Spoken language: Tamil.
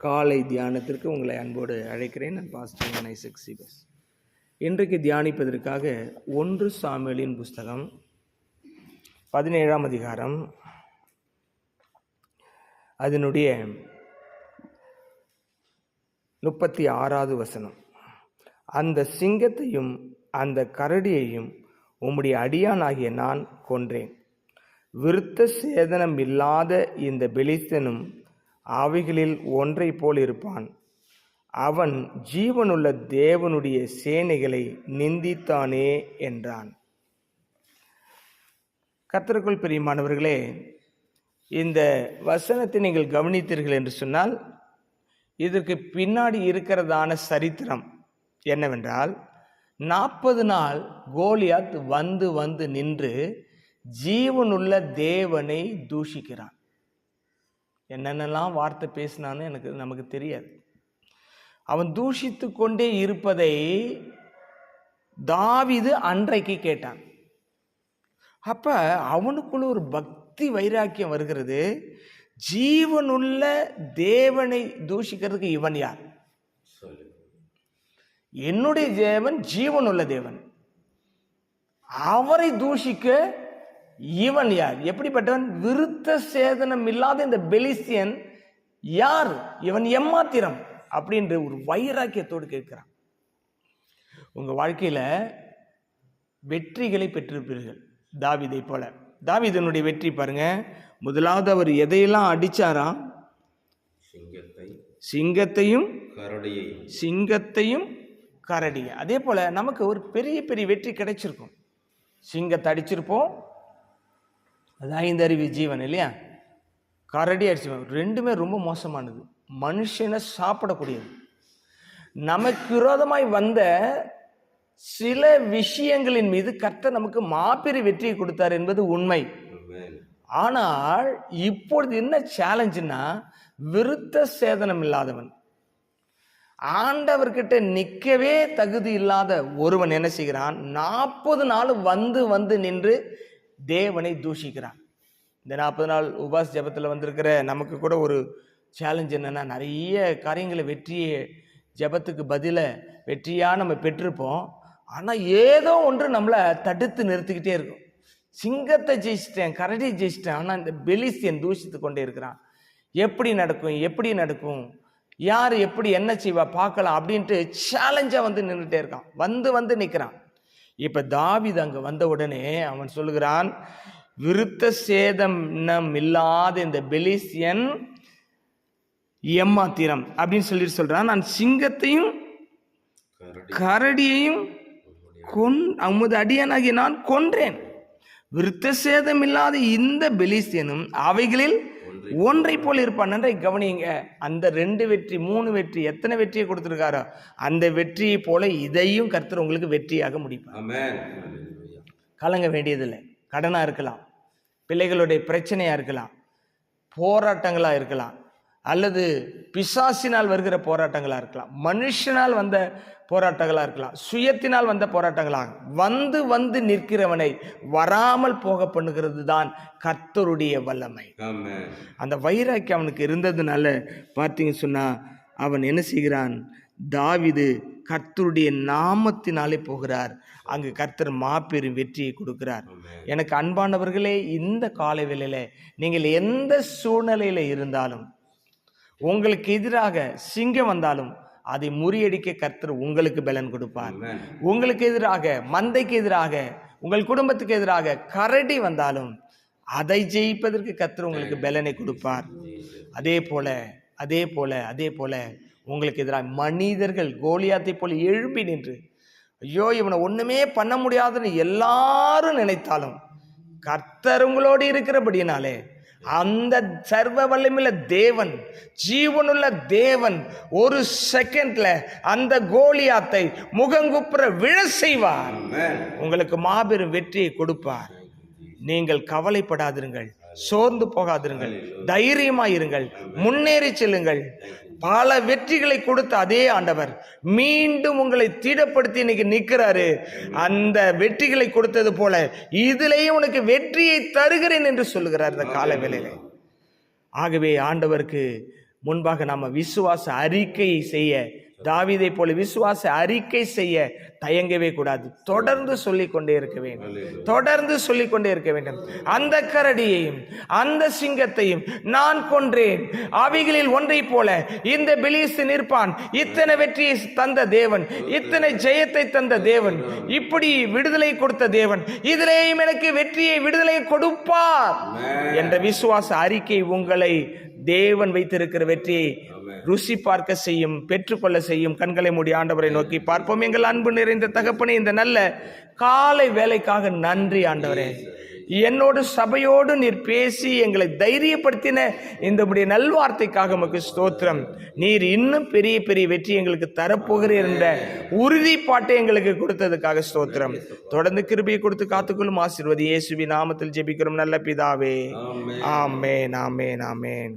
காலை தியானத்திற்கு உங்களை அன்போடு அழைக்கிறேன். நான் பாஸ்டர் ஐசக் சிபஸ் இன்றைக்கு தியானிப்பதற்காக ஒன்று சாமியலின் புஸ்தகம் பதினேழாம் அதிகாரம். அதனுடைய முப்பத்தி ஆறாவது வசனம். அந்த சிங்கத்தையும் அந்த கரடியையும் உம்முடைய அடியானாகிய நான் கொன்றேன். விருத்த சேதனம் இல்லாத இந்த பெலிஸ்தனும் அவைகளில் ஒன்றைப் போல் இருப்பான். அவன் ஜீவனுள்ள தேவனுடைய சேனைகளை நிந்தித்தானே என்றான். கத்தருக்குள் பிரியமானவர்களே இந்த வசனத்தை நீங்கள் கவனித்தீர்கள் என்று சொன்னால் இதற்கு பின்னாடி இருக்கிறதான சரித்திரம் என்னவென்றால் நாற்பது நாள் கோலியாத் வந்து வந்து நின்று ஜீவனுள்ள தேவனை தூஷிக்கிறான். என்னென்னலாம் வார்த்தை பேசினான்னு எனக்கு நமக்கு தெரியாது. அவன் தூஷித்து கொண்டே இருப்பதை தாவிது அன்றைக்கு கேட்டான். அப்ப அவனுக்குள்ள ஒரு பக்தி வைராக்கியம் வருகிறது. ஜீவனுள்ள தேவனை தூஷிக்கிறதுக்கு இவன் யார்? என்னுடைய தேவன் ஜீவனுள்ள தேவன். அவரை தூஷிக்க இவன் யார்? எப்படிப்பட்டவன்? விருத்த சேதனம் இல்லாத இந்த பெலிசியன் யார்? இவன் எம்மாத்திரம் அப்படின்ற ஒரு வைராக்கியத்தோடு கேட்கிறான். உங்க வாழ்க்கையில வெற்றிகளை பெற்றிருப்பீர்கள். தாவிதை போல. தாவிதனுடைய வெற்றி பாருங்க. முதலாவது அவர் எதையெல்லாம் அடிச்சாராம்? சிங்கத்தை. சிங்கத்தையும் சிங்கத்தையும் கரடிய. அதே போல நமக்கு ஒரு பெரிய பெரிய வெற்றி கிடைச்சிருக்கும். சிங்கத்தை அடிச்சிருப்போம். அது ஐந்தறிவு ஜீவன் இல்லையா? கரடி அடிச்சிருப்போம் ரெண்டுமே ரொம்ப மோசமானது. மனுஷனை சாப்பிடக்கூடியது. நமக்கு விரோதமாய் வந்த சில விஷயங்களின் மீது கர்த்தர் நமக்கு மாபெரும் வெற்றியை கொடுத்தார் என்பது உண்மை. ஆனால் இப்பொழுது என்ன சேலஞ்சுன்னா விருத்த சேதனம் இல்லாதவன். ஆண்டவர்கிட்ட நிற்கவே தகுதி இல்லாத ஒருவன் என்ன செய்கிறான்? நாற்பது நாள் வந்து வந்து நின்று தேவனை தூஷிக்கிறான். இந்த நாற்பது நாள் உபாஸ் ஜெபத்தில் வந்திருக்கிற நமக்கு கூட ஒரு சேலஞ்ச் என்னென்னா நிறைய காரியங்களை வெற்றியை ஜெபத்துக்கு பதிலை வெற்றியாக நம்ம பெற்றிருப்போம். ஆனால் ஏதோ ஒன்று நம்மளை தடுத்து நிறுத்திக்கிட்டே இருக்கும். சிங்கத்தை ஜெயிச்சிட்டேன் கரடி ஜெயிச்சிட்டேன் ஆனால் இந்த பெலிசியன் தூஷித்து கொண்டே இருக்கிறான். எப்படி நடக்கும் எப்படி நடக்கும் யார் எப்படி என்ன செய்வா பார்க்கலாம் அப்படின்ட்டு சேலஞ்சாக வந்து நின்றுட்டே இருக்கான். வந்து வந்து நிற்கிறான் இப்போ தாவீது அங்கே வந்த உடனே அவன் சொல்லுகிறான் விருத்த சேதம் இல்லாத இந்த பெலிசியன் எம்மாத்திரம் அப்படின்னு சொல்லிட்டு சொல்றான். நான் சிங்கத்தையும் கரடி கரடியையும் கொன் அமுது அடியானாகிய நான் கொன்றேன். விருத்த சேதம் இல்லாத இந்த பெலிஸ்தியனும் அவைகளில் ஒன்றை போல் இருப்பான். நன்றை கவனிங்க அந்த ரெண்டு வெற்றி மூணு வெற்றி எத்தனை வெற்றியை கொடுத்துருக்காரோ அந்த வெற்றியை போல இதையும் கர்த்தர் உங்களுக்கு வெற்றியாக முடிப்பார். கலங்க வேண்டியதில்லை. கடனாக இருக்கலாம். பிள்ளைகளுடைய பிரச்சனையாக இருக்கலாம். போராட்டங்களாக இருக்கலாம். அல்லது பிசாசினால் வருகிற போராட்டங்களாக இருக்கலாம். மனுஷனால் வந்த போராட்டங்களாக இருக்கலாம். சுயத்தினால் வந்த போராட்டங்களாக வந்து வந்து நிற்கிறவனை வராமல் போக பண்ணுகிறது தான் கர்த்தருடைய வல்லமை. அந்த வைராக்கி அவனுக்கு இருந்ததுனால பார்த்தீங்க சொன்னா அவன் என்ன செய்கிறான்? தாவிது கர்த்தருடைய நாமத்தினாலே போகிறார். அங்கு கர்த்தர் மாபெரும் வெற்றியை கொடுக்கிறார். எனக்கு அன்பானவர்களே இந்த காலை வேளையில நீங்கள் எந்த சூழ்நிலையில இருந்தாலும் உங்களுக்கு எதிராக சிங்கம் வந்தாலும் அதை முறியடிக்க கர்த்தர் உங்களுக்கு பலன் கொடுப்பார். உங்களுக்கு எதிராக மந்தைக்கு எதிராக உங்கள் குடும்பத்துக்கு எதிராக கரடி வந்தாலும் அதை ஜெயிப்பதற்கு கர்த்தர் உங்களுக்கு பலனை கொடுப்பார். அதே போல அதே போல அதே போல உங்களுக்கு எதிராக மனிதர்கள் கோலியாத்தை போல எழுப்பி நின்று ஐயோ இவனை ஒண்ணுமே பண்ண முடியாதுன்னு எல்லாரும் நினைத்தாலும் கர்த்தர் உங்களோடு இருக்கிறபடினாலே அந்த சர்வ வல்லமையுள்ள தேவன் ஜீவனுள்ள தேவன் ஒரு செகண்ட்ல அந்த கோலியாத்தை முகங்குப்புற விழ செய்வார். உங்களுக்கு மாபெரும் வெற்றியை கொடுப்பார். நீங்கள் கவலைப்படாதிருங்கள். சோர்ந்து போகாதிருங்கள். தைரியமாயிருங்கள் முன்னேறி செல்லுங்கள். பல வெற்றிகளை கொடுத்த அதே ஆண்டவர் மீண்டும் உங்களை திடப்படுத்தி இன்னைக்கு நிற்கிறாரு. அந்த வெற்றிகளை கொடுத்தது போல இதுலேயும் உனக்கு வெற்றியை தருகிறேன் என்று சொல்லுகிறார் இந்த கால வேளையில. ஆகவே ஆண்டவருக்கு முன்பாக நாம விசுவாச அறிக்கை செய்ய தாவீதை போல விசுவாச அறிக்கை செய்ய தயங்கவே கூடாது. தொடர்ந்து சொல்லிக் கொண்டே இருக்க வேண்டும். தொடர்ந்து சொல்லிக் கொண்டே இருக்க வேண்டும். அந்த கரடியையும் அந்த சிங்கத்தையும் நான் கொன்றேன். அவைகளில் ஒன்றை போல இந்த பெலிஸ்து நிற்பான். இத்தனை வெற்றியை தந்த தேவன் இத்தனை ஜெயத்தை தந்த தேவன் இப்படி விடுதலை கொடுத்த தேவன் இதிலேயும் எனக்கு வெற்றியை விடுதலை கொடுப்பார் என்ற விசுவாச அறிக்கை உங்களை தேவன் வைத்திருக்கிற வெற்றியை ருசி பார்க்க செய்யும் பெற்றுக்கொள்ள செய்யும் கண்களை மூடி ஆண்டவரை நோக்கி பார்ப்போம். எங்கள் அன்பு நிறைந்த தகப்பனே இந்த நல்ல காலை வேலைக்காக நன்றி ஆண்டவரே. என்னோடு சபையோடு நீர் பேசி எங்களை தைரியப்படுத்தின இந்த உடைய நல்வார்த்தைக்காக உமக்கு ஸ்தோத்திரம். நீர் இன்னும் பெரிய பெரிய வெற்றி எங்களுக்கு தரப்போகிறீர் என்ற உறுதிப்பாட்டை எங்களுக்கு கொடுத்ததுக்காக ஸ்தோத்திரம். தொடர்ந்து கிருபியை கொடுத்து காத்துக்கொள்ளும் ஆசீர்வதி இயேசுவி நாமத்தில் ஜெபிக்கிறோம். நல்ல பிதாவே. ஆமென். ஆமேன் ஆமேன் ஆமேன்.